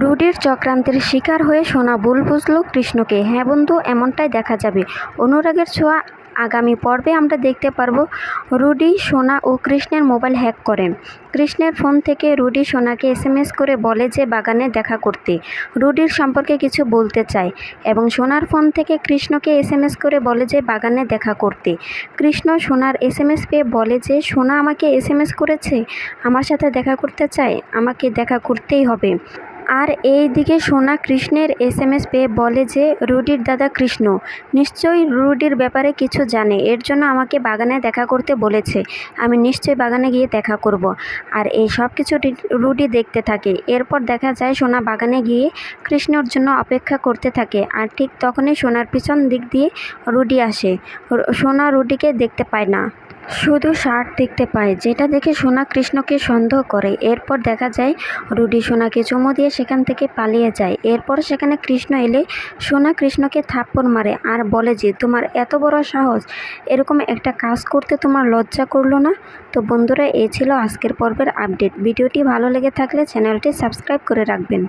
রুডির চক্রান্তের শিকার হয়ে সোনা ভুল বুঝল কৃষ্ণকে। হ্যাঁ বন্ধু, এমনটাই দেখা যাবে। অনুরাগের ছোঁয়া আগামী পর্বে আমরা দেখতে পারব রুডি, সোনা ও কৃষ্ণের মোবাইল হ্যাক করে। কৃষ্ণের ফোন থেকে রুডি সোনাকে এসএমএস করে বলে যে বাগানে দেখা করতে। রুডির সম্পর্কে কিছু বলতে চায় এবং সোনার ফোন থেকে কৃষ্ণকে এসএমএস করে বলে যে বাগানে দেখা করতে। কৃষ্ণ সোনার এসএমএস পেয়ে বলে যে, সোনা আমাকে এসএমএস করেছে? আমার সাথে দেখা করতে চায়? আমাকে দেখা করতেই হবে। আর এই দিকে সোনা কৃষ্ণের এসএমএস পেয়ে বলে যে, রুডির দাদা কৃষ্ণ। নিশ্চয়ই রুডির ব্যাপারে কিছু জানে। এর জন্য আমাকে বাগানে দেখা করতে বলেছে। আমি নিশ্চয়ই বাগানে গিয়ে দেখা করব। আর এই সব কিছু রুডি দেখতে থাকে। এরপর দেখা যায় সোনা বাগানে গিয়ে কৃষ্ণর জন্য অপেক্ষা করতে থাকে। আর ঠিক তখনই সোনার পিছন দিক দিয়ে রুডি আসে। সোনা রুডিকে দেখতে পায় না। শুধু শার্ট দেখতে পায়, যেটা দেখে সোনা কৃষ্ণকে সন্দেহ করে। এরপর দেখা যায়, রুডি সোনাকে চুমু দিয়ে সেখান থেকে পালিয়ে যায়। এরপর সেখানে কৃষ্ণ এলে সোনা কৃষ্ণকে থাপ্পড় মারে আর বলে যে, তোমার এত বড় সাহস, এরকম একটা কাজ করতে তোমার লজ্জা করল না? তো বন্ধুরা এই ছিল আজকের পর্বের আপডেট। ভিডিওটি ভালো লেগে থাকলে চ্যানেলটি সাবস্ক্রাইব করে রাখবেন।